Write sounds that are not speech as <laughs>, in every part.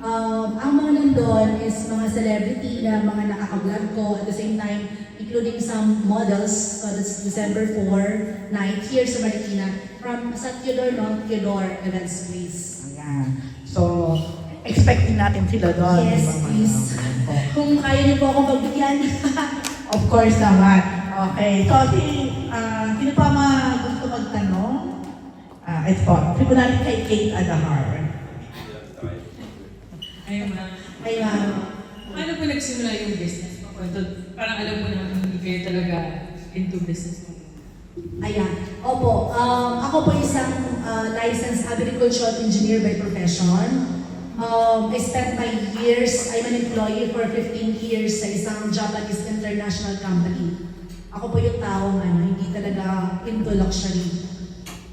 Um, ang mga nandun is mga celebrity na mga nakaka-vlog ko at the same time, including some models. So that's December 4 night here sa Marikina from sa Theodore, no? Theodore Events Place. Ayan. So, expecting natin sila doon. Yes, di ba, please. <laughs> mga- Kung kaya niyo po akong pagbigyan. <laughs> Of course naman. Okay. So, si, ah, sino pa mga gusto magtanong? Ah, ito po. Natin kay Kate Adahar. Ayun. Ay, ma'am. Paano po nagsimula yung business mo? Parang alam mo naman hindi kayo talaga into business mo. Ayan. Opo, um, ako po isang uh, licensed agricultural engineer by profession. Um, I spent my years, I'm an employee for 15 years sa isang Japanese international company. Ako po yung taong ano, hindi talaga into luxury.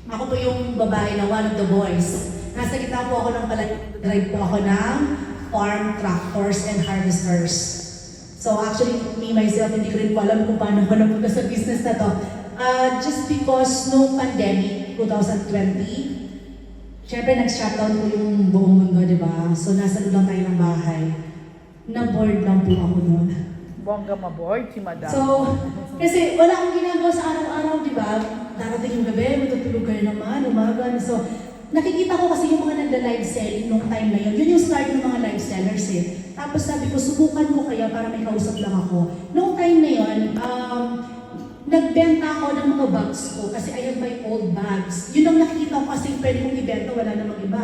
Ako po yung babae na one of the boys. Nasa gitna po ako ng palagi, drive po ako ng farm tractors and harvesters. So actually, me myself, hindi ko rin po alam kung paano <laughs> ko napunta sa business na to. Uh, just because no pandemic, 2020, syempre nag-shutdown po yung buong mundo, di ba? So nasa lang tayo ng bahay. Na-board lang po ako noon. Bongga maboard, si Madam. So, kasi wala akong ginagawa sa araw-araw, di ba? Darating yung gabi, matutulog kayo naman, umaga. So, nakikita ko kasi yung mga nagla-live selling nung time na yun. Yun yung start ng mga live sellers eh. Tapos sabi ko, subukan ko kaya para may kausap lang ako. Nung time na yun, um, nagbenta ako ng mga bags ko kasi I have my old bags. Yun ang nakikita ko kasi pwede kong ibenta, wala namang iba.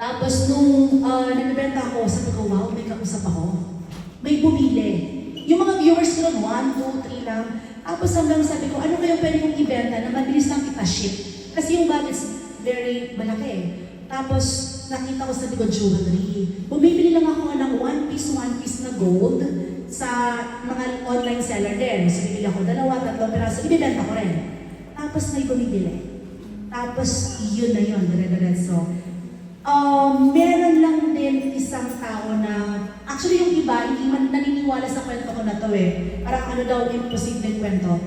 Tapos nung uh, nagbenta ako, sabi ko, wow, may kausap ako. May bumili. Yung mga viewers ko nun, 1, 2, 3 lang. Tapos hanggang sabi ko, ano kaya pwede kong ibenta na mabilis lang kita ship? Kasi yung bag is very malaki. Tapos nakita ko sa likod jewelry. Bumibili lang ako ng one piece, one piece na gold sa mga online seller din. So bibili ako dalawa, tatlong piraso, ibibenta ko rin. Tapos may bumibili. Tapos yun na yun, dire-diretso. Um, meron lang din isang tao na, actually yung iba, hindi man naniniwala sa kwento ko na to eh. Parang ano daw, imposible kwento.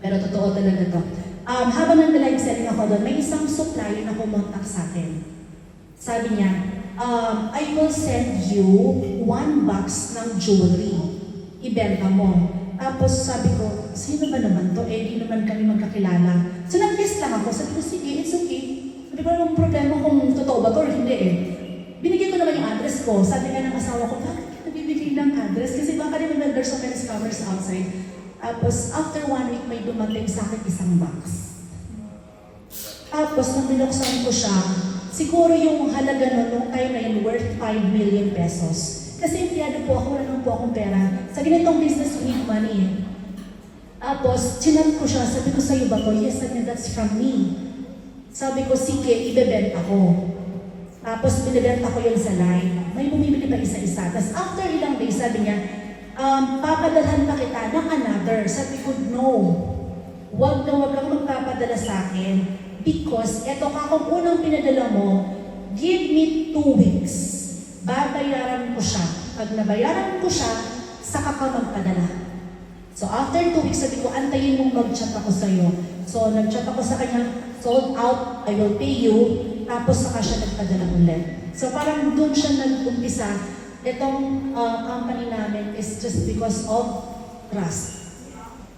Pero totoo talaga to. Um, habang nag-live selling ako doon, may isang supplier na pumuntak sa akin. Sabi niya, um, I will send you one box ng jewelry. Ibenta mo. Tapos sabi ko, sino ba naman to? Eh, di naman kami magkakilala. So nag-guess lang ako. Sabi ko, sige, it's okay. Sabi ko, anong problema kung totoo ba to or hindi eh. Binigyan ko naman yung address ko. Sabi nga ng asawa ko, bakit ka nabibigay ng address? Kasi baka naman there's so many scammers outside. Tapos, after one week, may dumating sa akin isang box. Tapos, nung binuksan ko siya, siguro yung halaga nun, nung time na yun, worth 5 million pesos. Kasi empleyado po ako, wala po akong pera. Sa ganitong business, we need money. Tapos, chinat ko siya, sabi ko sa'yo ba to? Yes, sabi that's from me. Sabi ko, sige, ibebenta ko. Tapos, binibenta ko yun sa line. May bumibili pa isa-isa. Tapos, after ilang days, sabi niya, um, papadalhan pa kita ng another. Sabi ko, no. Huwag na huwag kang magpapadala sa akin. Because, eto ka, kung unang pinadala mo, give me two weeks. Babayaran ko siya. Pag nabayaran ko siya, saka ka magpadala. So after two weeks, sabi ko, antayin mong mag-chat ako sa'yo. So nag-chat ako sa kanya, sold out, I will pay you. Tapos saka siya nagpadala ulit. So parang doon siya nag-umpisa. Itong uh, company namin is just because of trust.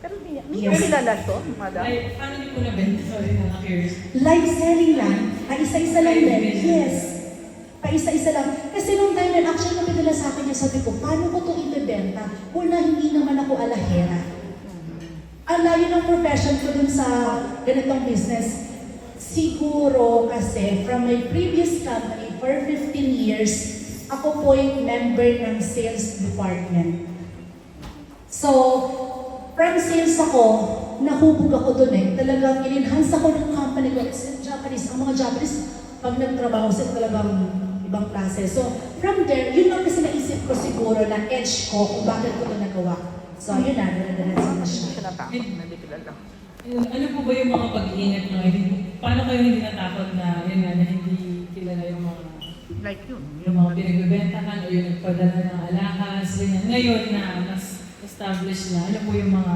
Pero may, may Yes. kilala to, Madam. Ay, paano niyo po nabenta? Sorry, na-curious. Live selling lang. Ay, isa-isa lang din. Yes. Paisa-isa lang. Kasi nung time na actually napidala sa akin yung sabi ko, paano ko ito ibebenta? Una, hindi naman ako alahera. Ang layo ng profession ko dun sa ganitong business. Siguro kasi from my previous company for 15 years, ako po yung member ng sales department. So, from sales ako, nahubog ako dun eh. Talagang in-enhance ako ng company ko. Kasi Japanese, ang mga Japanese, pag nagtrabaho sila talagang ibang klase. So, from there, yun lang kasi naisip ko siguro na edge ko kung bakit ko ito nagawa. So, yun na, dire-diretso na siya. Ayun, Ano po ba yung mga pag-iingat nyo? Paano kayo hindi natakot na, yun nga, na hindi kilala yung mga Like yun. yung mga pinagbebentahan o yung nagpadala ng alahas, ganyan. Ngayon na mas established na, ano po yung mga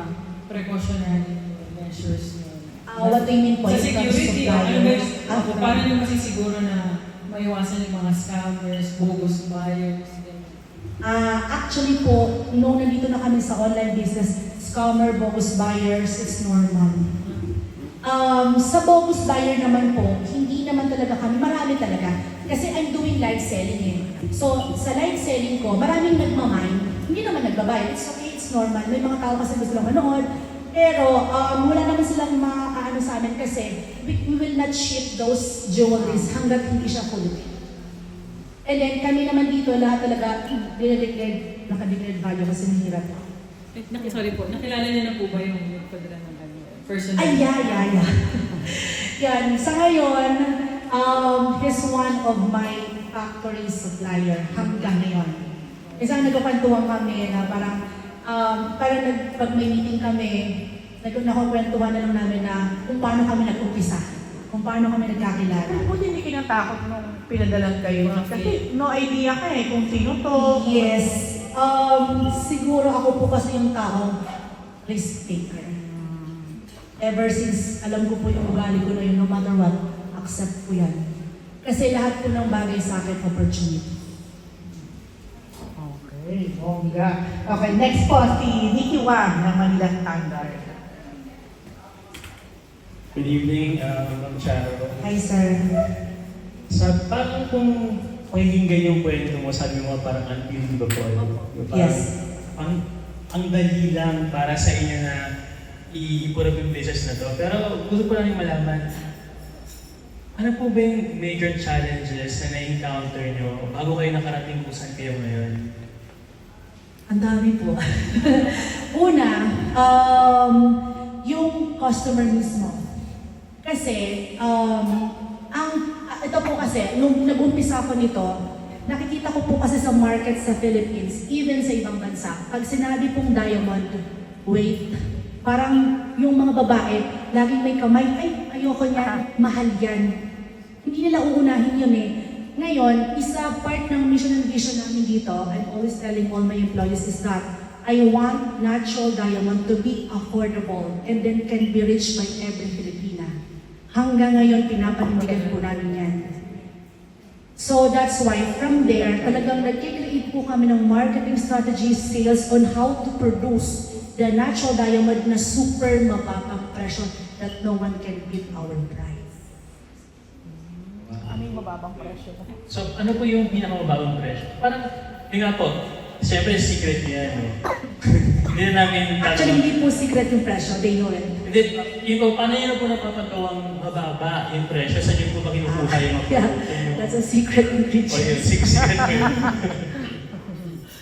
precautionary measures nyo? Ah, what do you mean po? Sa security, ano ba yung? Ah, paano nyo masisiguro na maiwasan yung mga scammers, bogus buyers, ganyan. Ah, actually po, nung nandito na kami sa online business, scammer, bogus buyers, it's normal. Um, sa bogus buyer naman po, hindi naman talaga kami, marami talaga. Kasi I'm doing live selling eh. So, sa live selling ko, maraming nagmamine, hindi naman nagbabayad. It's okay, it's normal. May mga tao kasi gusto lang manood. Pero, um, wala naman silang maaano sa amin kasi we, we will not ship those jewelries hanggat hindi siya full. And then, kami naman dito, lahat talaga, dinedeclared, nakadeclared value kasi mahirap. Naki- sorry po, nakilala niyo na po ba yung nagpadala ng? Personal? Ay, yeah, yeah, yeah. <laughs> Yan, sa ngayon, um, he's one of my factory supplier hanggang ngayon. Isang nagkakwentuhan kami na parang, um, parang nag, pag may meeting kami, nag, nakakwentuhan na lang namin na kung paano kami nag-umpisa, kung paano kami nagkakilala. Buti hindi kinatakot nung pinadalan kayo. Kasi no idea ka eh kung sino to. Yes. Um, siguro ako po kasi yung taong risk taker. Ever since alam ko po yung ugali ko na yun, no matter what, accept ko yan. Kasi lahat po ng bagay sa akin, opportunity. Okay, bongga. Okay, next po si Nikki Wang ng Manila Standard. Good evening, uh, Ma'am Charo. Hi, sir. Sa parang kung pakikinggan yung kwento mo, sabi mo parang unbelievable. Parang, Yes. Ang, ang dali lang para sa inyo na i-put up yung business na to. Pero gusto ko lang malaman, ano po ba yung major challenges na na-encounter nyo bago kayo nakarating kung saan kayo ngayon? Ang dami po. <laughs> Una, um, yung customer mismo. Kasi, um, ang, ito po kasi, nung nag-umpisa ako nito, nakikita ko po kasi sa market sa Philippines, even sa ibang bansa, pag sinabi pong diamond, wait, parang yung mga babae, laging may kamay, ay, ayoko niyan, mahal yan. Hindi nila uunahin yun eh. Ngayon, isa part ng mission and vision namin dito, I'm always telling all my employees is that I want natural diamond to be affordable and then can be reached by every Filipina. Hanggang ngayon, pinapanindigan po namin yan. So that's why from there, talagang nag-create po kami ng marketing strategies, sales on how to produce the natural diamond na super mababang presyo that no one can beat our price. Aming mababang presyo. So, ano po yung pinakamababang presyo? Parang, yun nga po, siyempre secret niya, no? <laughs> Hindi na namin Actually, hindi po secret yung presyo, they know it. Hindi, yun po, paano yun po napapagawang mababa yung presyo? Saan yun po ba kinukuha yung mga Yeah, produkto nyo? that's a secret yun, ingredient. six secret ko <laughs> yun.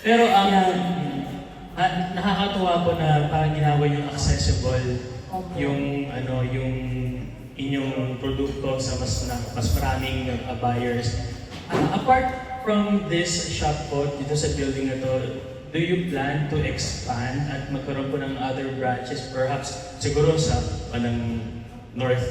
Pero ang Yeah. ah, nakakatuwa po na parang ginawa yung accessible Opo. yung ano yung inyong produkto sa mas na, mas maraming uh, buyers. Ah, apart from this shop po dito sa building na to, do you plan to expand at magkaroon po ng other branches perhaps siguro sa anong north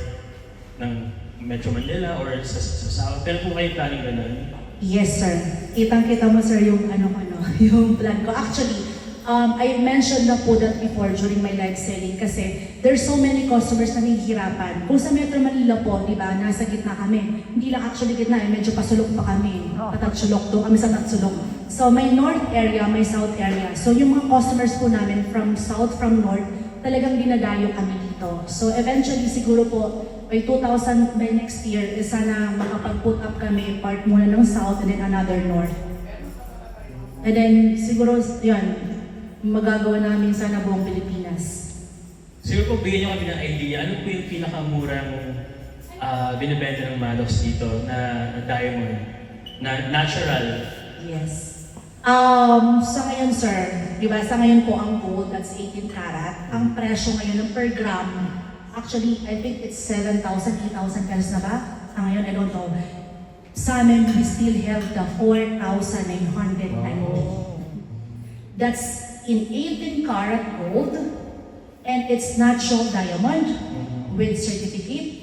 ng Metro Manila or sa, sa south? Pero po kayo planning ganun? Yes, sir. Kitang-kita mo, sir, yung ano ano, <laughs> yung plan ko. Actually, um, I mentioned na po that before during my live selling kasi there's so many customers na nahihirapan. Kung sa Metro Manila po, di ba, nasa gitna kami. Hindi lang actually gitna, eh, medyo pasulok pa kami. Patatsulok doon kami sa Tatsulok. So may north area, may south area. So yung mga customers po namin from south, from north, talagang dinadayo kami dito. So eventually siguro po by 2000 by next year, eh, sana makapag-put up kami part muna ng south and then another north. And then siguro yun, magagawa namin sana buong Pilipinas. Siguro po bigyan niyo kami ng idea, ano po yung pinakamurang ah, binibenta ng Malox dito na, na diamond, na natural? Yes. Um, sa ngayon, sir, di ba, sa ngayon po ang gold, that's 18 karat. Ang presyo ngayon ng per gram, actually, I think it's 7,000, 8,000 pesos na ba? Sa ngayon, I don't know. Sa amin, we still have the 4,990. That's in 18 karat gold, and it's natural diamond with certificate,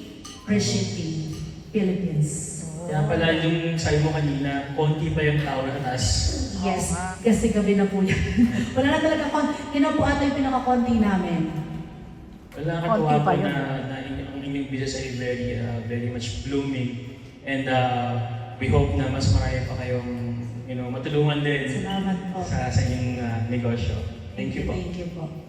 shipping, Philippines. Kaya pala yung sabi mo kanina, konti pa yung tao na taas. Yes, kasi gabi na po yan. <laughs> Wala na talaga, kon- yun na po ata yung pinaka-konti namin. Wala Konti katuwa pa po yun. na, na in- ang inyong business ay very, uh, very much blooming. And uh, we hope na mas marami pa kayong you know, matulungan din Salamat po. sa, sa inyong ah, negosyo. Thank you po. Thank you po.